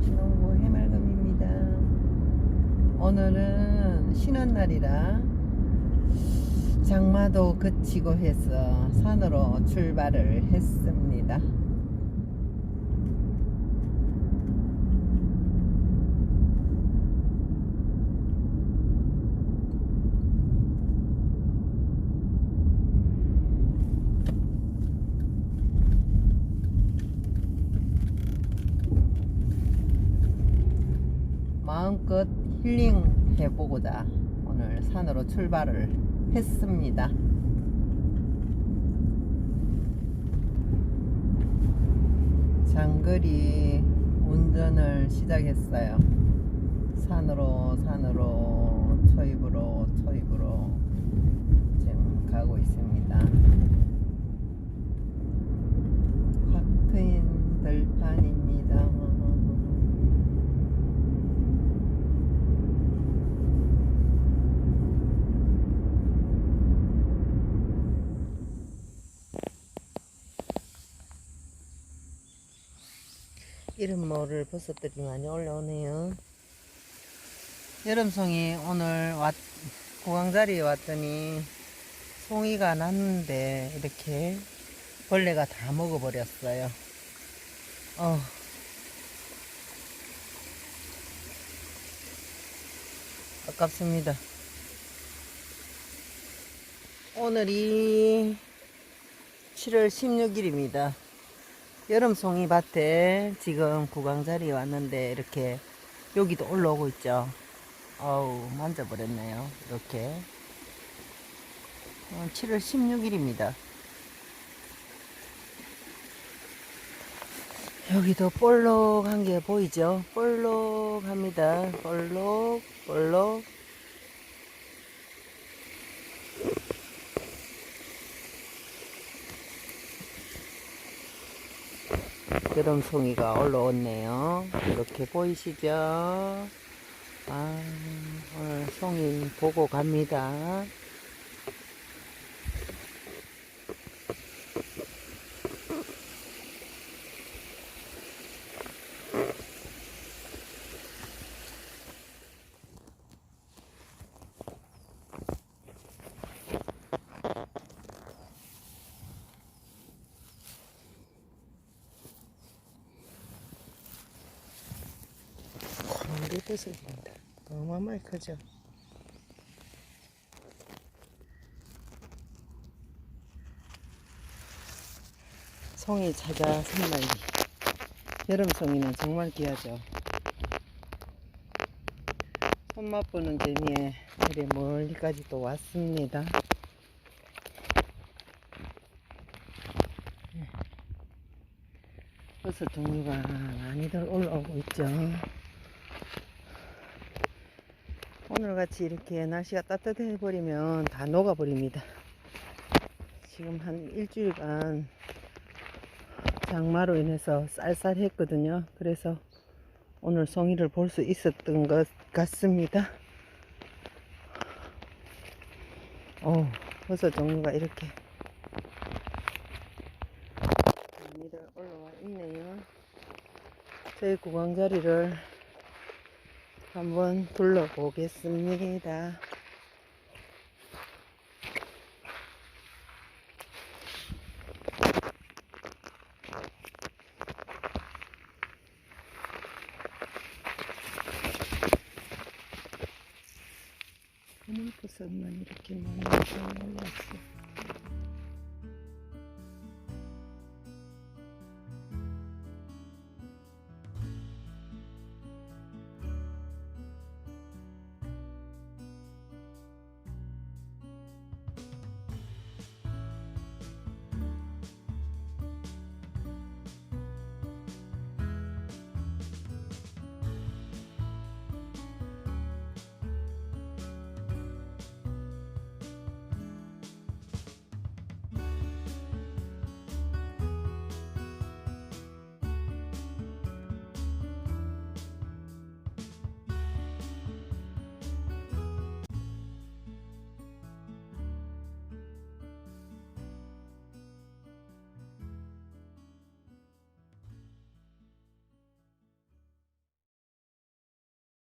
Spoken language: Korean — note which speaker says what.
Speaker 1: 도시농부 해맑음입니다. 오늘은 쉬는 날이라 장마도 그치고 해서 산으로 출발을 했습니다. 마음껏 힐링 해보고자 오늘 산으로 출발을 했습니다. 장거리 운전을 시작했어요. 산으로 산으로 초입으로 초입으로 지금 가고 있습니다. 확 트인 들판입니다. 이름 모를 버섯들이 많이 올라오네요. 여름송이 오늘 왔, 고강자리에 왔더니 송이가 났는데 이렇게 벌레가 다 먹어버렸어요. 어. 아깝습니다. 오늘이 7월 16일입니다. 여름 송이 밭에 지금 구강자리에 왔는데 이렇게 여기도 올라오고 있죠. 어우 만져버렸네요. 이렇게 7월 16일입니다. 여기도 볼록한 게 보이죠? 볼록합니다. 볼록 볼록 여름송이가 올라왔네요. 이렇게 보이시죠? 아, 오늘 송이 보고 갑니다. 우리 버섯입니다. 어마어마하게 크죠? 송이 찾아 산날이 여름 송이는 정말 귀하죠. 손맛 보는 재미에 이래 멀리까지 또 왔습니다. 버섯 종류가 많이들 올라오고 있죠. 오늘같이 이렇게 날씨가 따뜻해 버리면 다 녹아 버립니다. 지금 한 일주일간 장마로 인해서 쌀쌀했거든요. 그래서 오늘 송이를 볼 수 있었던 것 같습니다. 오, 버섯 종류가 이렇게 많이들 올라와 있네요. 저희 구강자리를 한번 둘러보겠습니다. 하늘버섯만 이렇게 많이 올라왔어요.